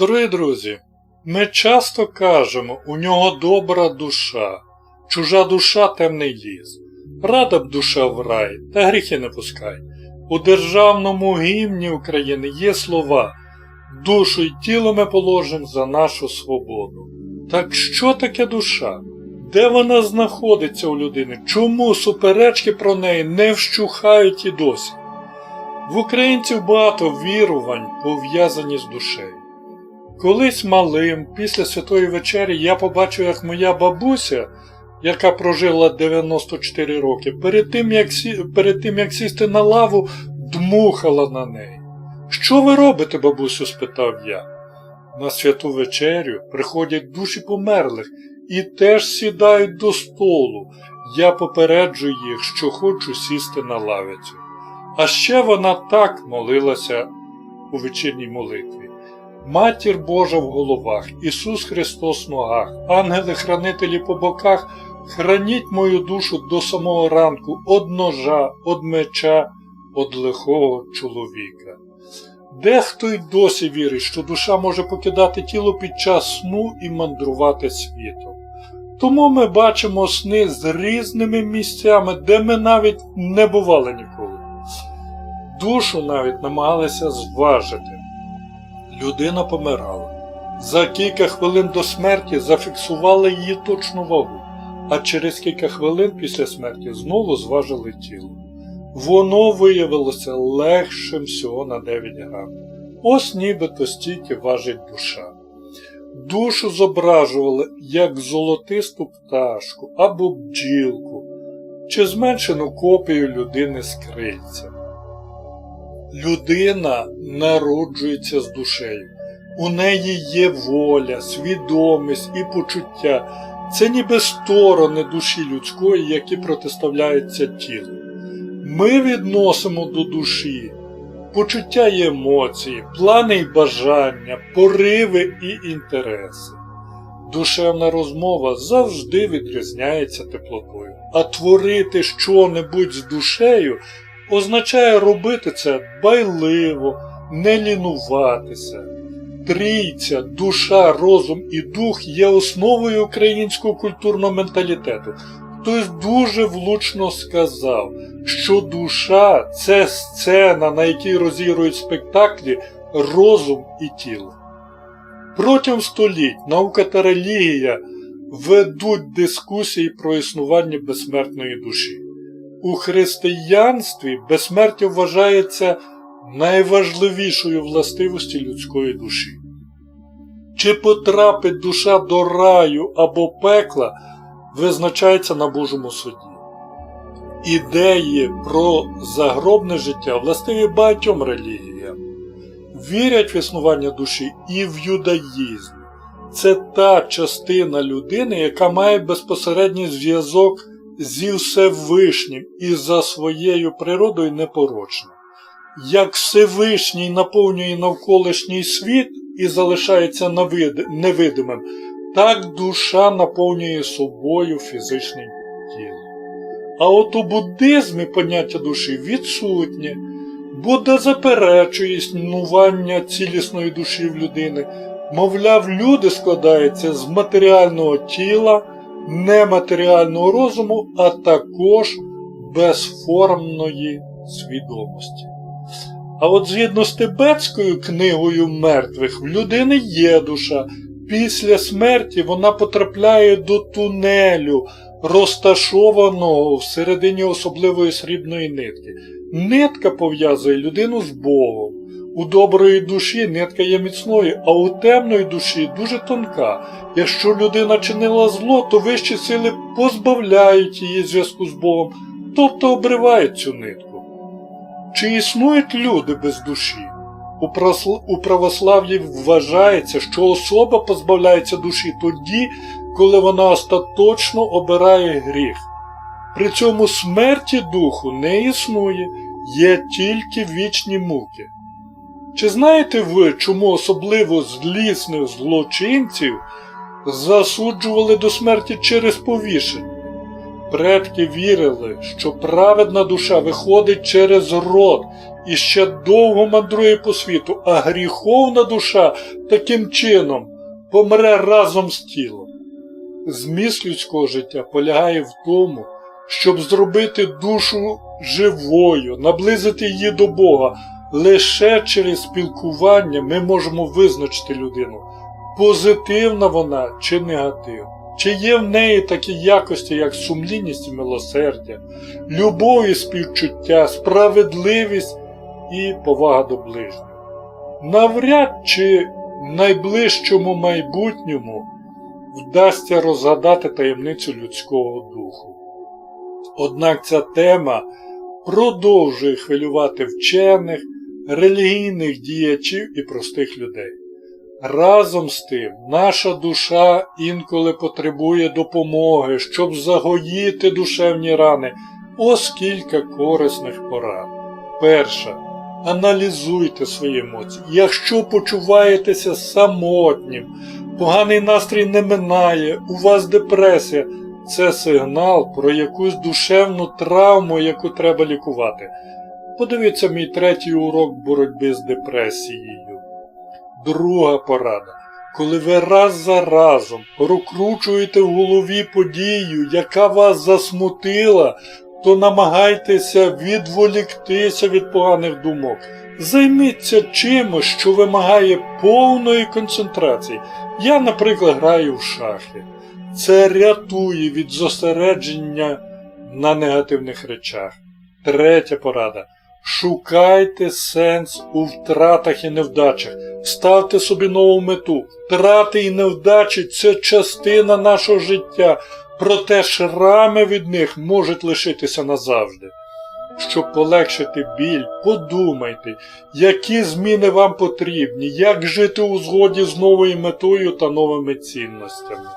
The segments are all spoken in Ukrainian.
Дорогі друзі, ми часто кажемо, у нього добра душа, чужа душа темний ліс. Рада б душа в рай, та гріхи не пускай. У державному гімні України є слова Душу й тіло ми положим за нашу свободу. Так що таке душа? Де вона знаходиться у людини? Чому суперечки про неї не вщухають і досі? В українців багато вірувань пов'язані з душею. Колись малим, після Святої вечері, я побачив, як моя бабуся, яка прожила 94 роки, перед тим, як, перед тим, як сісти на лаву, дмухала на неї. Що ви робите, бабусю? спитав я. На святу вечерю приходять душі померлих і теж сідають до столу. Я попереджу їх, що хочу сісти на лавицю. А ще вона так молилася у вечірній молитві. Матір Божа в головах, Ісус Христос в ногах, ангели-хранителі по боках, храніть мою душу до самого ранку од ножа, од меча, од лихого чоловіка. Дехто й досі вірить, що душа може покидати тіло під час сну і мандрувати світом. Тому ми бачимо сни з різними місцями, де ми навіть не бували ніколи. Душу навіть намагалися зважити. Людина помирала. За кілька хвилин до смерті зафіксували її точну вагу, а через кілька хвилин після смерті знову зважили тіло. Воно виявилося легшим всього на 9 грамів. Ось нібито стільки важить душа. Душу зображували як золотисту пташку або бджілку, чи зменшену копію людини з крильцями. Людина народжується з душею. У неї є воля, свідомість і почуття. Це ніби сторони душі людської, які протиставляються тілу. Ми відносимо до душі почуття і емоції, плани і бажання, пориви і інтереси. Душевна розмова завжди відрізняється теплотою, а творити що-небудь з душею означає робити це дбайливо, не лінуватися. Трійця, душа, розум і дух є основою українського культурного менталітету. Хтось дуже влучно сказав, що душа це сцена, на якій розігрують спектаклі розум і тіло. Протягом століть наука та релігія ведуть дискусії про існування безсмертної душі. У християнстві безсмертя вважається найважливішою властивості людської душі. Чи потрапить душа до раю або пекла, визначається на Божому суді. Ідеї про загробне життя властиві багатьом релігіям. Вірять в існування душі і в юдаїзм. Це та частина людини, яка має безпосередній зв'язок зі Всевишнім і за своєю природою непорочна. Як Всевишній наповнює навколишній світ і залишається невидимим, так душа наповнює собою фізичне тіло. А от у буддизмі поняття душі відсутнє, Будда заперечує існування цілісної душі в людини. Мовляв, люди складаються з матеріального тіла, нематеріального розуму, а також безформної свідомості. А от згідно з Тибетською книгою мертвих, в людини є душа. Після смерті вона потрапляє до тунелю, розташованого всередині особливої срібної нитки. Нитка пов'язує людину з Богом. У доброї душі нитка є міцною, а у темної душі дуже тонка. Якщо людина чинила зло, то вищі сили позбавляють її зв'язку з Богом, тобто обривають цю нитку. Чи існують люди без душі? У православ'ї вважається, що особа позбавляється душі тоді, коли вона остаточно обирає гріх. При цьому смерті духу не існує, є тільки вічні муки. Чи знаєте ви, чому особливо злісних злочинців засуджували до смерті через повішення? Предки вірили, що праведна душа виходить через род і ще довго мандрує по світу, а гріховна душа таким чином помре разом з тілом. Зміст людського життя полягає в тому, щоб зробити душу живою, наблизити її до Бога. Лише через спілкування ми можемо визначити людину, позитивна вона чи негативна. Чи є в неї такі якості, як сумлінність і милосердя, любов і співчуття, справедливість і повага до ближнього. Навряд чи в найближчому майбутньому вдасться розгадати таємницю людського духу. Однак ця тема продовжує хвилювати вчених, релігійних діячів і простих людей. Разом з тим, наша душа інколи потребує допомоги, щоб загоїти душевні рани. Ось кілька корисних порад. Перша. Аналізуйте свої емоції. Якщо почуваєтеся самотнім, поганий настрій не минає, у вас депресія, це сигнал про якусь душевну травму, яку треба лікувати. Подивіться мій третій урок боротьби з депресією. Друга порада. Коли ви раз за разом прокручуєте в голові подію, яка вас засмутила, то намагайтеся відволіктися від поганих думок. Займіться чимось, що вимагає повної концентрації. Я, наприклад, граю в шахи. Це рятує від зосередження на негативних речах. Третя порада. Шукайте сенс у втратах і невдачах. Ставте собі нову мету. Втрати і невдачі це частина нашого життя, проте шрами від них можуть лишитися назавжди. Щоб полегшити біль, подумайте, які зміни вам потрібні, як жити у згоді з новою метою та новими цінностями.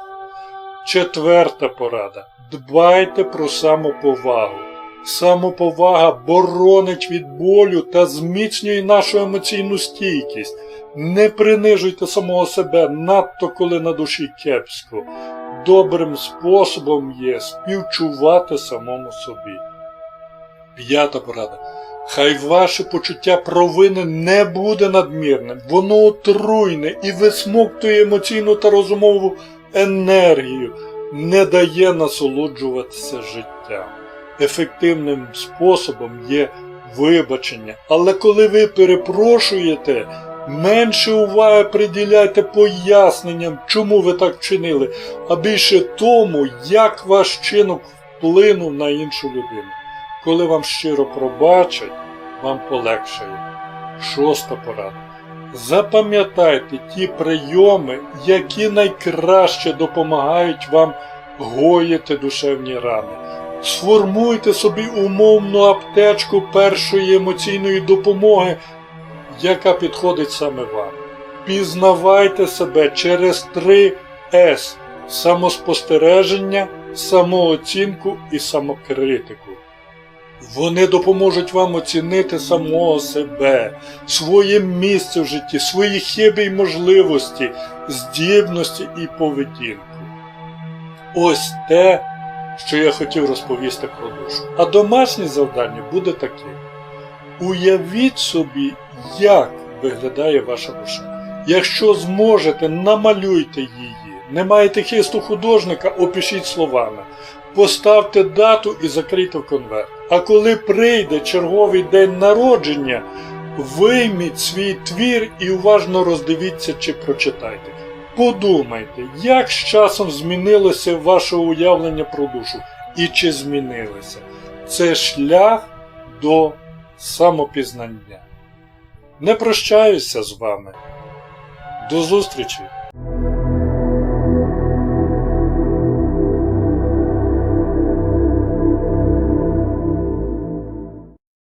Четверта порада. Дбайте про самоповагу. Самоповага боронить від болю та зміцнює нашу емоційну стійкість. Не принижуйте самого себе, надто коли на душі кепсько. Добрим способом є співчувати самому собі. П'ята порада. Хай ваше почуття провини не буде надмірним, воно отруйне і висмоктує емоційну та розумову енергію, не дає насолоджуватися життям. Ефективним способом є вибачення, але коли ви перепрошуєте, менше уваги приділяйте поясненням, чому ви так вчинили, а більше тому, як ваш чинок вплинув на іншу людину. Коли вам щиро пробачать, вам полегшає. Шоста порада. Запам'ятайте ті прийоми, які найкраще допомагають вам гоїти душевні рани. Сформуйте собі умовну аптечку першої емоційної допомоги, яка підходить саме вам. Пізнавайте себе через 3 С самоспостереження, самооцінку і самокритику. Вони допоможуть вам оцінити самого себе, своє місце в житті, свої хиби й можливості, здібності і поведінку. Ось те, що я хотів розповісти про душу. А домашнє завдання буде таке. Уявіть собі, як виглядає ваша душа. Якщо зможете, намалюйте її. Не маєте хисту художника, опишіть словами. Поставте дату і закрийте в конверт. А коли прийде черговий день народження, вийміть свій твір і уважно роздивіться чи прочитайте. Подумайте, як з часом змінилося ваше уявлення про душу і чи змінилося. Це шлях до самопізнання. Не прощаюся з вами. До зустрічі!